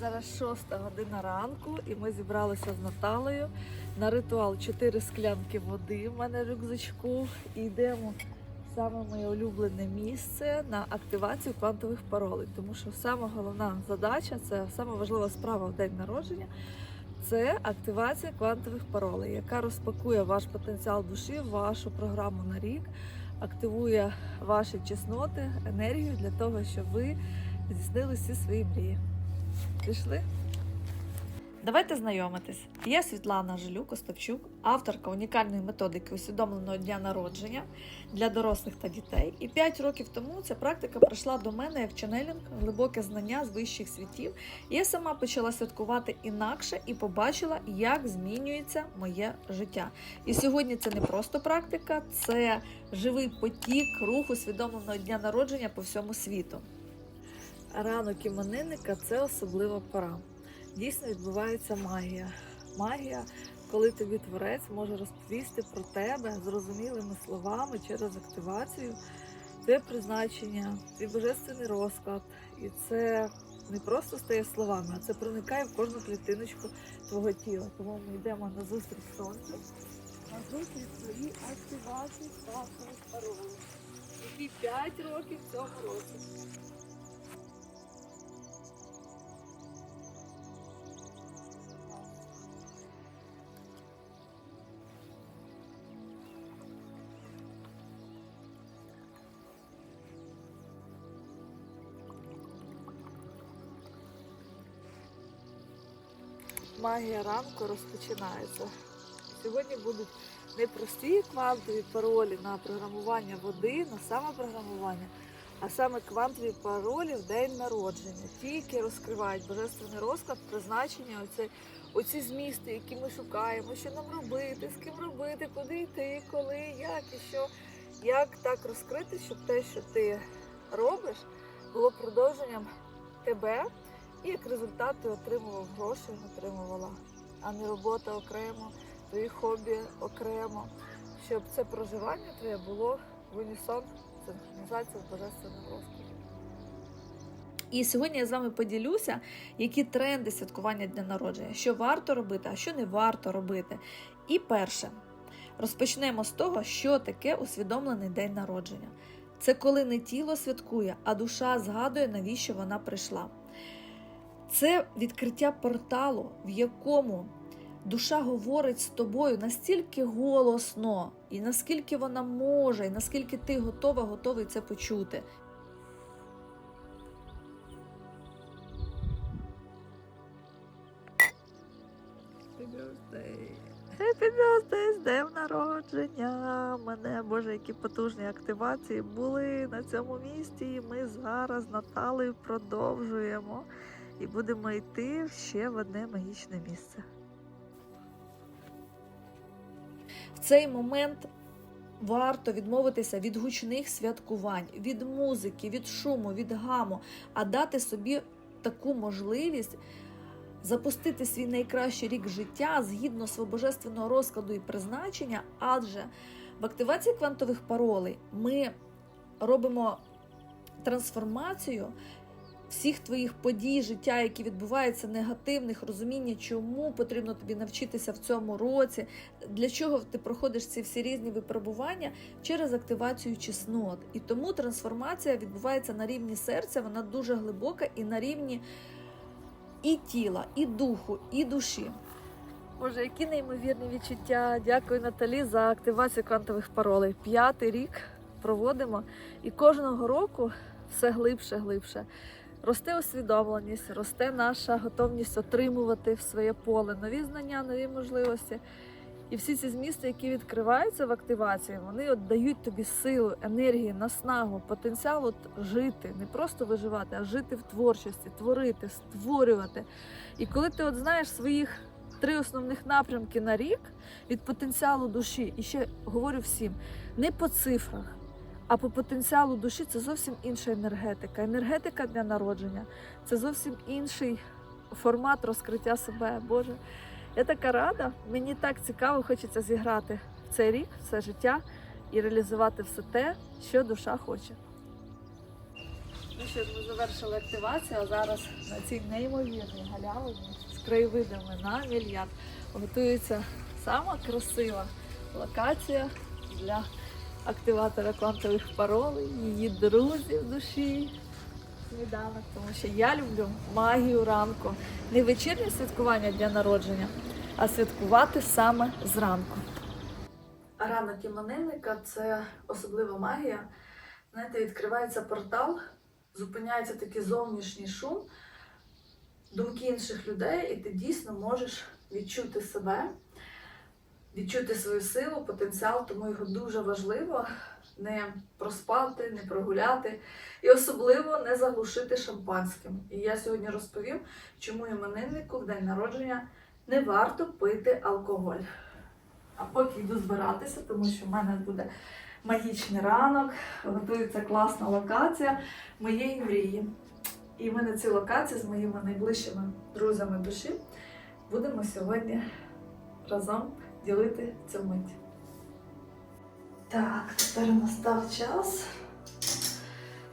Зараз шоста година ранку, і ми зібралися з Наталею на ритуал 4 склянки води в мене в рюкзачку. І йдемо в саме моє улюблене місце на активацію квантових паролей. Тому що саме головна задача, це саме важлива справа в день народження. Це активація квантових паролей, яка розпакує ваш потенціал душі, вашу програму на рік, активує ваші чесноти, енергію для того, щоб ви здійснили всі свої мрії. Пішли? Давайте знайомитись. Я Світлана Жилюк Остапчук, авторка унікальної методики усвідомленого дня народження для дорослих та дітей. І 5 років тому ця практика прийшла до мене як ченелінг, глибоке знання з вищих світів. Я сама почала святкувати інакше і побачила, як змінюється моє життя. І сьогодні це не просто практика, це живий потік руху усвідомленого дня народження по всьому світу. Ранок іменинника це особлива пора. Дійсно відбувається магія. Магія, коли тобі творець може розповісти про тебе зрозумілими словами через активацію, твоє призначення, твій божественний розклад. І це не просто стає словами, а це проникає в кожну клітиночку твого тіла. Тому ми йдемо на зустріч сонцю, на зустріч своїй активації класної паролі, які 5 років в цьому Магія ранку розпочинається. Сьогодні будуть не прості квантові паролі на програмування води, на самопрограмування, а саме квантові паролі в день народження. Ті, які розкривають божественний розклад, призначення, оце, оці змісти, які ми шукаємо, що нам робити, з ким робити, куди йти, коли, як і що. Як так розкрити, щоб те, що ти робиш, було продовженням тебе, і як результат ти отримував гроші, отримувала, а не робота окремо, твої хобі окремо, щоб це проживання твоє було в унісон синхронізація з божественним розкладом. І сьогодні я з вами поділюся, які тренди святкування дня народження, що варто робити, а що не варто робити. І перше, розпочнемо з того, що таке усвідомлений день народження. Це коли не тіло святкує, а душа згадує, навіщо вона прийшла. Це відкриття порталу, в якому душа говорить з тобою настільки голосно, і наскільки вона може, і наскільки ти готова, готовий це почути. Happy birthday, з днем народження! Мене, Боже, які потужні активації були на цьому місці. І ми зараз Наталею продовжуємо і будемо йти ще в одне магічне місце. В цей момент варто відмовитися від гучних святкувань, від музики, від шуму, від гаму, а дати собі таку можливість запустити свій найкращий рік життя згідно свого божественного розкладу і призначення, адже в активації квантових паролей ми робимо трансформацію всіх твоїх подій, життя, які відбуваються, негативних, розуміння, чому потрібно тобі навчитися в цьому році, для чого ти проходиш ці всі різні випробування через активацію чеснот. І тому трансформація відбувається на рівні серця, вона дуже глибока і на рівні і тіла, і духу, і душі. Боже, які неймовірні відчуття. Дякую Наталі за активацію квантових паролей. П'ятий рік проводимо, і кожного року все глибше, глибше. Росте усвідомленість, росте наша готовність отримувати в своє поле нові знання, нові можливості. І всі ці змісти, які відкриваються в активації, вони от дають тобі силу, енергії, наснагу, потенціал от жити, не просто виживати, а жити в творчості, творити, створювати. І коли ти от знаєш своїх три основних напрямки на рік від потенціалу душі, і ще говорю всім, не по цифрах. А по потенціалу душі це зовсім інша енергетика. Енергетика для народження це зовсім інший формат розкриття себе. Боже, я така рада, мені так цікаво, хочеться зіграти в цей рік, все життя і реалізувати все те, що душа хоче. Ну що ж, ми завершили активацію, а зараз на цій неймовірній галявині з краєвидами на мільярд готується сама красива локація для активатора квантових паролей, її друзів душі. Сніданок, тому що я люблю магію ранку. Не вечірнє святкування дня народження, а святкувати саме зранку. Ранок іменинника це особлива магія. Знаєте, відкривається портал, зупиняється такий зовнішній шум, думки інших людей, і ти дійсно можеш відчути себе, відчути свою силу, потенціал, тому його дуже важливо не проспати, не прогуляти і особливо не заглушити шампанським. І я сьогодні розповім, чому імениннику в день народження не варто пити алкоголь. А поки йду збиратися, тому що в мене буде магічний ранок, готується класна локація моєї мрії. І ми на цій локації з моїми найближчими друзями душі будемо сьогодні разом ділити цю мить. Так, тепер настав час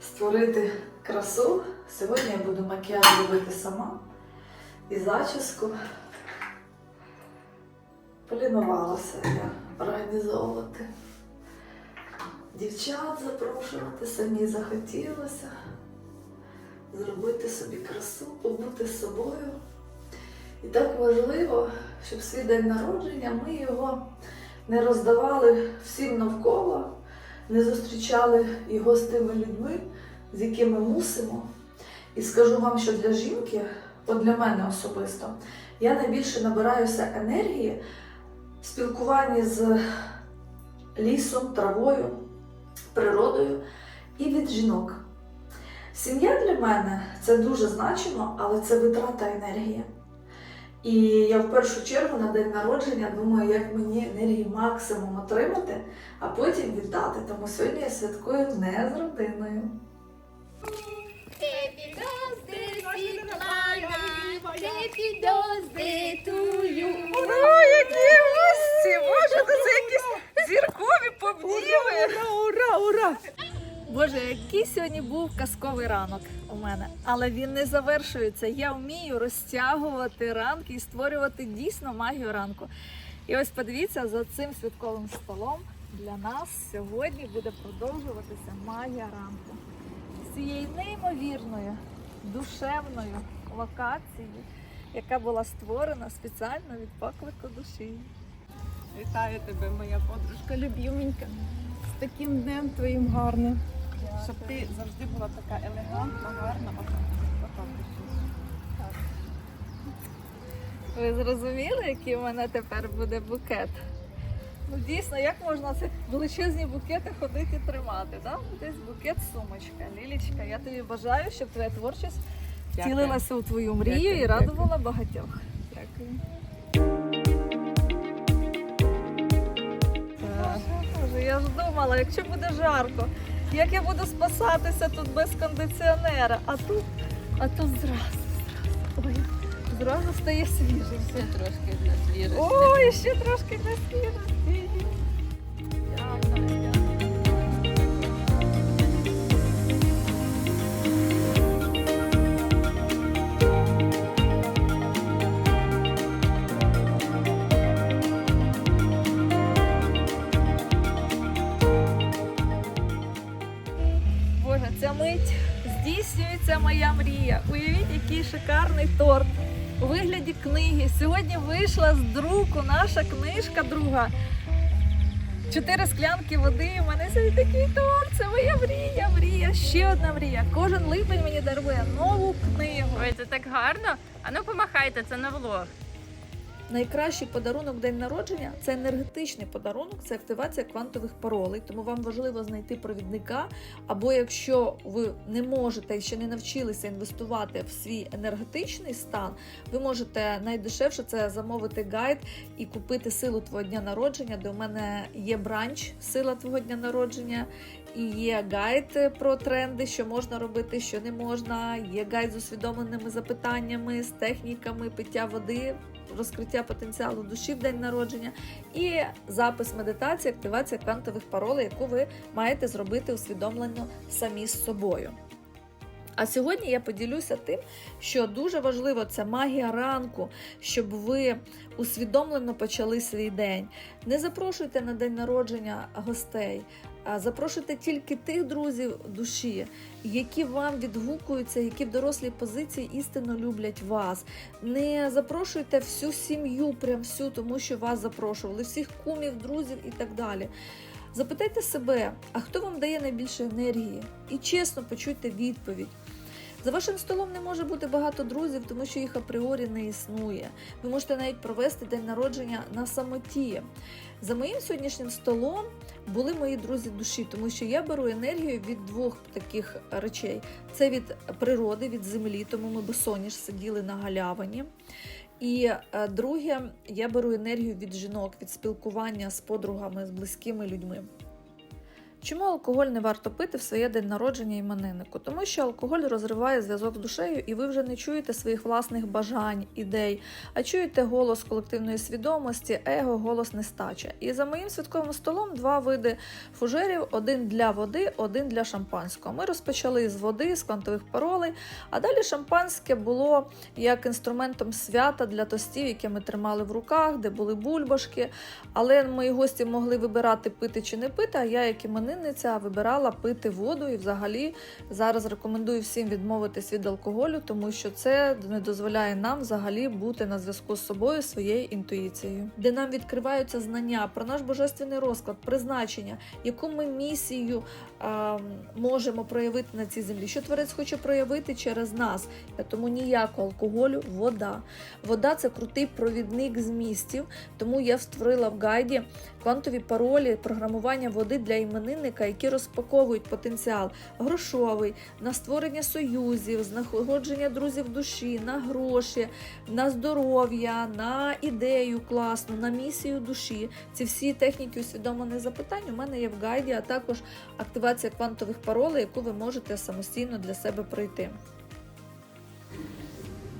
створити красу. Сьогодні я буду макіяж робити сама і зачіску. Полінувалася я організовувати. Дівчат запрошувати, самі захотілося зробити собі красу, побути з собою. І так важливо, щоб свій день народження ми його не роздавали всім навколо, не зустрічали його з тими людьми, з якими мусимо. І скажу вам, що для жінки, от для мене особисто, я найбільше набираюся енергії в спілкуванні з лісом, травою, природою і від жінок. Сім'я для мене це дуже значимо, але це витрата енергії. І я в першу чергу на день народження думаю, як мені енергії максимум отримати, а потім віддати. Тому сьогодні я святкую не з родиною. Ура, які гості! Боже, це якісь зіркові побділи! Ура, ура, ура! Боже, який сьогодні був казковий ранок у мене, але він не завершується. Я вмію розтягувати ранки і створювати дійсно магію ранку. І ось подивіться, за цим святковим столом для нас сьогодні буде продовжуватися магія ранку. З цієї неймовірної, душевної локації, яка була створена спеціально від поклику душі. Вітаю тебе, моя подружка любименька. З таким днем твоїм гарним. Щоб ти завжди була така елегантна, гарна, отак. Ви зрозуміли, який у мене тепер буде букет? Ну дійсно, як можна ці величезні букети ходити тримати? Да? Десь букет сумочка. Лілічка, я тобі бажаю, щоб твоя творчість втілилася у твою мрію Дякую, і радувала багатьох. Дякую. Так, я ж думала, якщо буде жарко, як я буду спасатися тут без кондиціонера, а тут, а тут зразу, зразу. Ой, зразу стає свіжим. Ще трошки на свіжості. Ой, ще трошки не свіжості. Боже, ця мить здійснюється моя мрія. Уявіть, який шикарний торт у вигляді книги. Сьогодні вийшла з друку наша книжка друга. Чотири склянки води. У мене сьогодні такий торт. Це моя мрія, мрія. Ще одна мрія. Кожен липень мені дарує нову книгу. Ой, це так гарно. А ну помахайте, це на влог. Найкращий подарунок день народження це енергетичний подарунок, це активація квантових паролей. Тому вам важливо знайти провідника. Або якщо ви не можете і ще не навчилися інвестувати в свій енергетичний стан, ви можете найдешевше це замовити гайд і купити силу твого дня народження, де у мене є бранч Сила твого дня народження. І є гайд про тренди, що можна робити, що не можна. Є гайд з усвідомленими запитаннями, з техніками пиття води, розкриття потенціалу душі в день народження, і запис медитації, активація квантових паролей, яку ви маєте зробити усвідомлено самі з собою. А сьогодні я поділюся тим, що дуже важливо це магія ранку, щоб ви усвідомлено почали свій день. Не запрошуйте на день народження гостей, запрошуйте тільки тих друзів душі, які вам відгукуються, які в дорослій позиції істинно люблять вас. Не запрошуйте всю сім'ю, прям всю, тому що вас запрошували, всіх кумів, друзів і так далі. Запитайте себе, а хто вам дає найбільше енергії? І чесно почуйте відповідь. За вашим столом не може бути багато друзів, тому що їх апріорі не існує. Ви можете навіть провести день народження на самоті. За моїм сьогоднішнім столом були мої друзі душі, тому що я беру енергію від двох таких речей: це від природи, від землі, тому ми босоніж сиділи на галявині. І е, друге, я беру енергію від жінок, від спілкування з подругами, з близькими людьми. Чому алкоголь не варто пити в своє день народження імениннику? Тому що алкоголь розриває зв'язок з душею, і ви вже не чуєте своїх власних бажань, ідей, а чуєте голос колективної свідомості, его, голос нестача. І за моїм святковим столом два види фужерів: один для води, один для шампанського. Ми розпочали з води, з квантових паролей, а далі шампанське було як інструментом свята для тостів, які ми тримали в руках, де були бульбашки. Але мої гості могли вибирати пити чи не пити. А я, як іменинниця, вибирала пити воду. І взагалі зараз рекомендую всім відмовитись від алкоголю, тому що це не дозволяє нам взагалі бути на зв'язку з собою, своєю інтуїцією, де нам відкриваються знання про наш божественний розклад, призначення, яку ми місію а, можемо проявити на цій землі, що творець хоче проявити через нас. Тому ніякого алкоголю, вода. Вода це крутий провідник змістів, тому я створила в гайді квантові паролі програмування води для іменинника, які розпаковують потенціал грошовий на створення союзів, знаходження друзів душі, на гроші, на здоров'я, на ідею класну, на місію душі. Ці всі техніки усвідомлених запитань у мене є в гайді, а також активація квантових паролей, яку ви можете самостійно для себе пройти.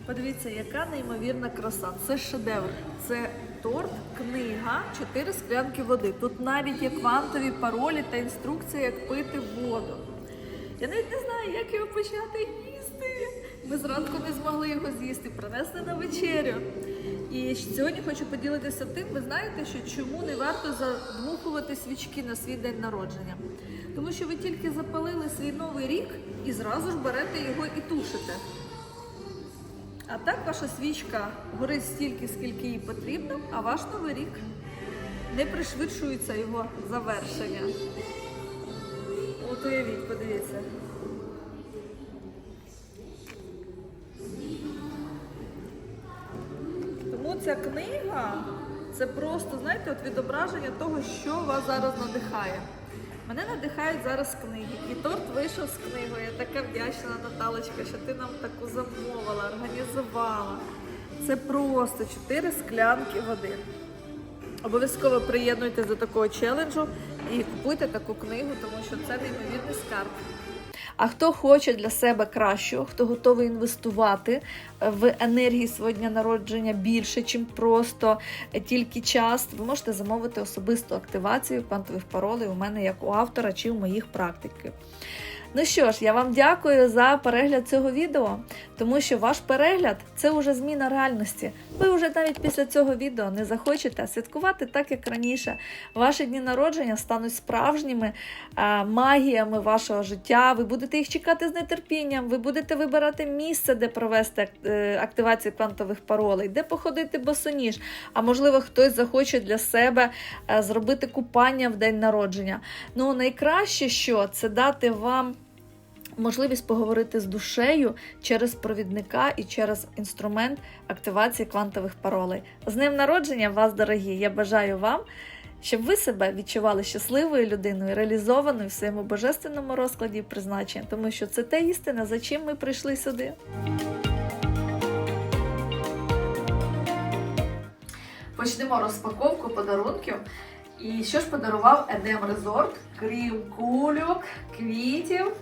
Подивіться, яка неймовірна краса. Це шедевр. Це торт, книга, чотири склянки води. Тут навіть є квантові паролі та інструкція, як пити воду. Я навіть не знаю, як його почати їсти. Ми зранку не змогли його з'їсти, принесли на вечерю. І сьогодні хочу поділитися тим, ви знаєте, що чому не варто задмухувати свічки на свій день народження. Тому що ви тільки запалили свій новий рік і зразу ж берете його і тушите. А так ваша свічка горить стільки, скільки їй потрібно, а ваш новий рік не пришвидшується його завершення. От уявіть, подивіться. Тому ця книга це просто, знаєте, от відображення того, що вас зараз надихає. Мене надихають зараз книги. І торт вийшов з книгою. Я така вдячна, Наталочка, що ти нам таку замовила, організувала. Це просто 4 склянки води. Обов'язково приєднуйтесь до такого челенджу і купуйте таку книгу, тому що це неймовірний скарб. А хто хоче для себе кращого, хто готовий інвестувати в енергії свого дня народження більше, чим просто тільки час, ви можете замовити особисту активацію квантових паролей у мене як у автора чи у моїх практиків. Ну що ж, я вам дякую за перегляд цього відео, тому що ваш перегляд це вже зміна реальності. Ви вже навіть після цього відео не захочете святкувати так, як раніше. Ваші дні народження стануть справжніми а, магіями вашого життя. Ви будете їх чекати з нетерпінням, ви будете вибирати місце, де провести е, активацію квантових паролей, де походити босоніж. А можливо, хтось захоче для себе е, зробити купання в день народження. Ну, найкраще, що це дати вам можливість поговорити з душею через провідника і через інструмент активації квантових паролей. З днем народження вас, дорогі! Я бажаю вам, щоб ви себе відчували щасливою людиною, реалізованою в своєму божественному розкладі і призначенні, тому що це те істина, за чим ми прийшли сюди. Почнемо розпаковку подарунків. І що ж подарував Едем Резорт? Крім кульок, квітів,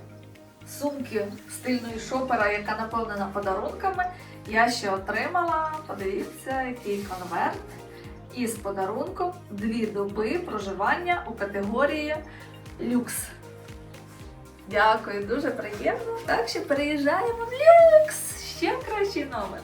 сумки стильної шопера, яка наповнена подарунками. Я ще отримала, подивіться, який конверт із подарунком дві доби проживання у категорії люкс. Дякую, дуже приємно. Так що переїжджаємо в люкс. Ще кращий номер.